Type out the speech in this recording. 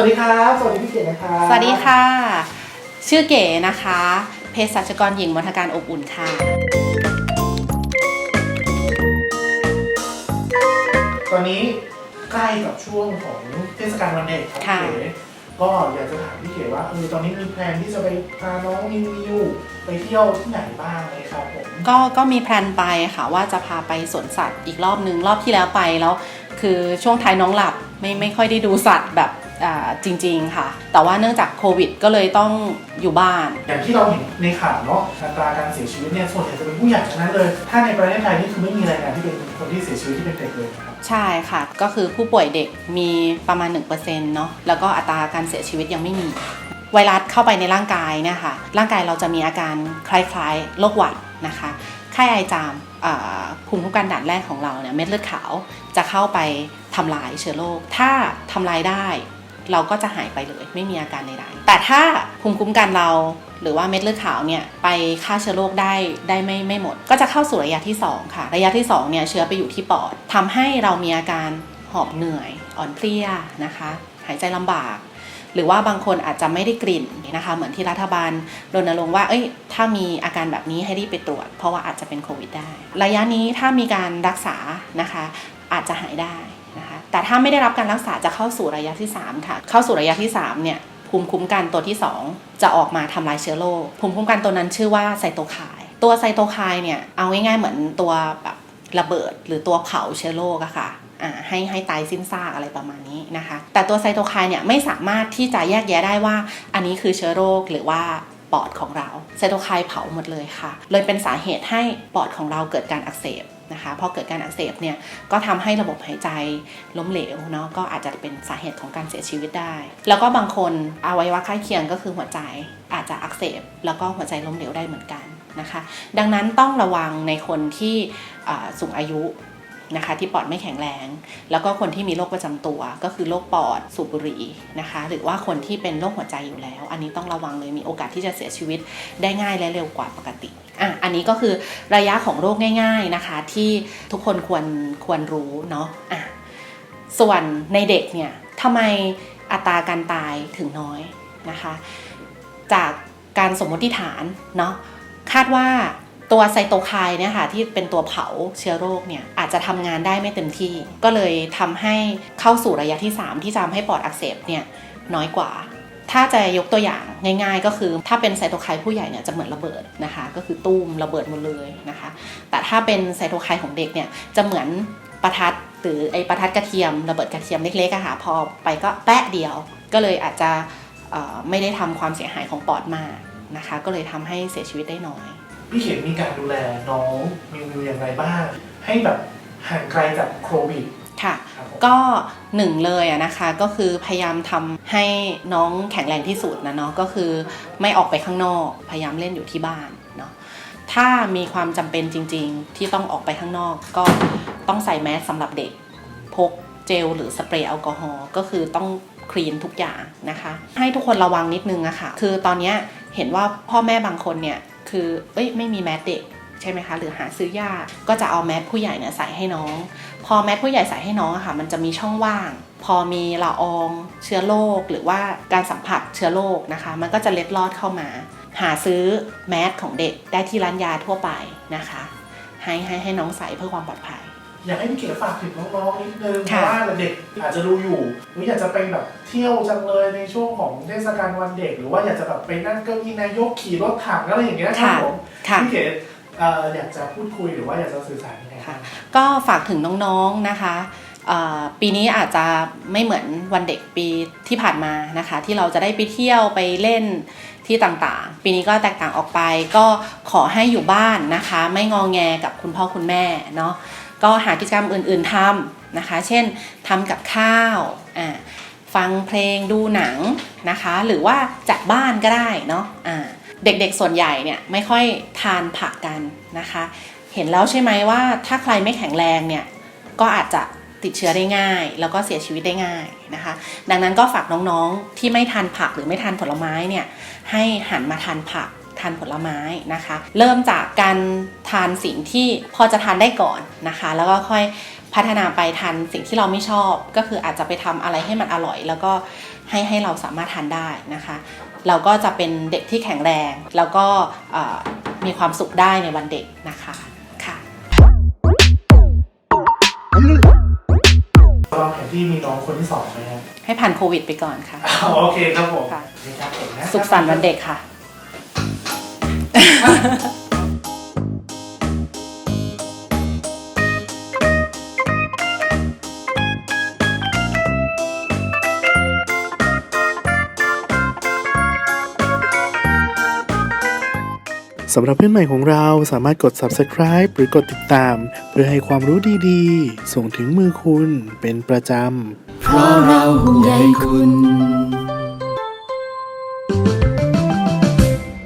วัสดีครับ สวัสดีพี่เก๋นะครับสวัสดีค่ะ ชื่อเก๋นะคะเภสัชกรหญิงมณฑการอบอุ่นค่ะ ตอนนี้ใกล้กับช่วงของเทศกาลวันเด็กครับค่ะ พี่เก๋ก็อยากจะถามพี่เก๋ว่าเออตอนนี้มีแพลนที่จะไปพาน้องนิวนิวไปเที่ยวที่ไหนบ้างไหมครับผม ก็ก็มีแพลนไปค่ะว่าจะพาไปสวนสัตว์อีกรอบนึงรอบที่แล้วไปแล้ว คือช่วงท้ายน้องหลับไม่ไม่ค่อยได้ดูสัตว์แบบอ่า จริง ๆ ค่ะ แต่ว่าเนื่องจากโควิด ก็เลยต้องอยู่บ้าน อย่างที่เราเห็นในข่าวเนาะอัตราการเสียชีวิตเนี่ยส่วนใหญ่จะเป็นผู้ใหญ่ทั้งนั้นเลย ถ้าในประเทศไทยนี่คือไม่มีรายงานที่เป็นคนที่เสียชีวิตที่เป็นเด็กเลยนะครับใช่ค่ะ ก็คือผู้ป่วยเด็กมีประมาณ 1%เนาะแล้วก็อัตราการเสียชีวิตยังไม่มี ไวรัสเข้าไปในร่างกายเนี่ยค่ะร่างกายเราจะมีอาการคล้ายๆโรคหวัดนะคะไข้ไอจามอ่าภูมิคุ้มกันด่านแรกของเราเนี่ยเม็ดเลือดขาวจะเข้าไปทำลายเชื้อโรคถ้าทำลายได้ เราก็จะหายไปเลย ไม่มีอาการใดๆแต่ถ้าภูมิคุ้มกันเราหรือว่าเม็ดเลือดขาวเนี่ยไปฆ่าเชื้อโรคได้ได้ไม่ไม่หมด ก็จะเข้าสู่ระยะที่ 2 ค่ะ ระยะที่2เนี่ยเชื้อไปอยู่ที่ปอดทำให้เรามีอาการหอบเหนื่อย อ่อนเพลียนะคะ หายใจลำบาก หรือว่าบางคนอาจจะไม่ได้กลิ่นนะคะ เหมือนที่รัฐบาลรณรงค์ว่าเอ้ยถ้ามีอาการแบบนี้ให้รีบไปตรวจ เพราะว่าอาจจะเป็นโควิดได้ ระยะนี้ถ้ามีการรักษานะคะ อาจจะหายได้ แต่ถ้าไม่ได้รับการรักษาจะเข้าสู่ระยะที่ 3 ค่ะ เข้าสู่ระยะที่3เนี่ยภูมิคุ้มกันตัวที่ 2 จะออกมาทำลายเชื้อโรคภูมิคุ้มกันตัวนั้นชื่อว่าไซโตไคน์ตัวไซโตไคน์เนี่ยเอาง่ายๆเหมือนตัวแบบระเบิดหรือตัวเผาเชื้อโรคอะค่ะให้ให้ตายสิ้นซากอะไรประมาณนี้นะคะ แต่ตัวไซโตไคน์เนี่ยไม่สามารถที่จะแยกแยะได้ว่า อันนี้คือเชื้อโรคหรือว่าปอดของเราไซโตไคน์เผาหมดเลยค่ะ เลยเป็นสาเหตุให้ปอดของเราเกิดการอักเสบ นะคะพอเกิดการอักเสบเนี่ยก็ทำให้ระบบหายใจล้มเหลวเนาะก็อาจจะเป็นสาเหตุของการเสียชีวิตได้ แล้วก็บางคนอวัยวะข้างเคียงก็คือหัวใจอาจจะอักเสบ แล้วก็หัวใจล้มเหลวได้เหมือนกันนะคะ ดังนั้นต้องระวังในคนที่สูงอายุ นะคะที่ปอดไม่แข็งแรง แล้วก็คนที่มีโรคประจำตัว ก็คือโรคปอดสูบบุหรี่นะคะ หรือว่าคนที่เป็นโรคหัวใจอยู่แล้ว อันนี้ต้องระวังเลยมีโอกาสที่จะเสียชีวิตได้ง่ายและเร็วกว่าปกติอะอันนี้ก็คือระยะของโรคง่าย ๆนะคะ ที่ทุกคนควรควรรู้เนาะอะส่วนในเด็กเนี่ยทำไมอัตราการตายถึงน้อยนะคะ จากการสมมติฐานเนาะคาดว่า ตัวไซโตไคน์เนี่ยค่ะที่เป็นตัวเผาเชื้อโรคเนี่ยอาจจะทำงานได้ไม่เต็มที่ ก็เลยทำให้เข้าสู่ระยะที่ 3 ที่จะทำให้ปอดอักเสบเนี่ยน้อยกว่า ถ้าจะยกตัวอย่างง่ายๆ ก็คือถ้าเป็นไซโตไคน์ผู้ใหญ่เนี่ยจะเหมือนระเบิดนะคะ ก็คือตุ้มระเบิดหมดเลยนะคะ แต่ถ้าเป็นไซโตไคน์ของเด็กเนี่ยจะเหมือนประทัดหรือไอประทัดกระเทียมระเบิดกระเทียมเล็กๆอะค่ะพอไปก็แปะเดียว ก็เลยอาจจะไม่ได้ทำความเสียหายของปอดมากนะคะ ก็เลยทำให้เสียชีวิตได้น้อย พี่เข็มมีการดูแลน้องนิวนิวอย่างไรบ้าง ให้แบบห่างไกลจากโควิดค่ะครับผมก็หนึ่งเลยอะนะคะก็คือพยายามทำให้น้องแข็งแรงที่สุดนะเนาะก็คือไม่ออกไปข้างนอกพยายามเล่นอยู่ที่บ้านเนาะถ้ามีความจำเป็นจริง ๆ ที่ต้องออกไปข้างนอก ก็ต้องใส่แมสสำหรับเด็กพกเจลหรือสเปรย์แอลกอฮอล์ก็คือต้องคลีนทุกอย่างนะคะ ให้ทุกคนระวังนิดนึงอะค่ะคือตอนเนี้ยเห็นว่าพ่อแม่บางคนเนี่ย คือ เอ้ยไม่มีแมสเด็กใช่ไหมคะหรือหาซื้อยากก็จะเอาแมสผู้ใหญ่เนี่ยใส่ให้น้อง พอแมสผู้ใหญ่ใส่ให้น้องอะค่ะ มันจะมีช่องว่าง พอมีละอองเชื้อโรคหรือว่าการสัมผัสเชื้อโรคนะคะ มันก็จะเล็ดลอดเข้ามา หาซื้อแมสของเด็กได้ที่ร้านยาทั่วไปนะคะ ให้ให้ให้น้องใส่เพื่อความปลอดภัย อยากให้พี่เก๋ฝากถึงน้องๆนิดนึงเพค่ะ ราะว่าเด็กอาจจะดูอยู่หรืออยากจะไปแบบเที่ยวจังเลยในช่วงของเทศกาลวันเด็ก หรือว่าอยากจะแบบไปนั่งเก้าอี้นายกขี่รถถังอะไรอย่างเงี้ยครับผมค่ะ พี่เก๋เอ่ออยากจะพูดคุยหรือว่าอยากจะสื่อสารยังไงครับ ก็ฝากถึงน้องๆนะคะเอ่อปีนี้อาจจะไม่เหมือนวันเด็กปีที่ผ่านมานะคะ ที่เราจะได้ไปเที่ยวไปเล่นที่ต่างๆ ปีนี้ก็แตกต่างออกไป ก็ขอให้อยู่บ้านนะคะ ไม่งองแงกับคุณพ่อคุณแม่เนาะ ก็หากิจกรรมอื่นๆทำนะคะ เช่นทำกับข้าวฟังเพลงดูหนังนะคะ หรือว่าจัดบ้านก็ได้เนาะอ่าเด็กๆส่วนใหญ่เนี่ยไม่ค่อยทานผักกันนะคะ เห็นแล้วใช่ไหมว่าถ้าใครไม่แข็งแรงเนี่ยก็อาจจะติดเชื้อได้ง่าย แล้วก็เสียชีวิตได้ง่ายนะคะ ดังนั้นก็ฝากน้องๆที่ไม่ทานผักหรือไม่ทานผลไม้เนี่ยให้หันมาทานผัก ทานผลไม้นะคะ เริ่มจากการทานสิ่งที่พอจะทานได้ก่อนนะคะ แล้วก็ค่อยพัฒนาไปทันสิ่งที่เราไม่ชอบ ก็คืออาจจะไปทำอะไรให้มันอร่อย แล้วก็ให้ให้เราสามารถทานได้นะคะ เราก็จะเป็นเด็กที่แข็งแรง แล้วก็เอ่อมีความสุขได้ในวันเด็กนะคะค่ะวางแผนที่มีน้องคนที่สองไหมครับให้ผ่านโควิดไปก่อนค่ะอ๋อโอเคครับผมค่ะนี่ครับผมนะสุขสันต์วันเด็กค่ะ สำหรับเพื่อนใหม่ของเราสามารถกด subscribe หรือกดติดตาม เพื่อให้ความรู้ดีๆ ส่งถึงมือคุณเป็นประจำ เพราะเราห่วงใยคุณ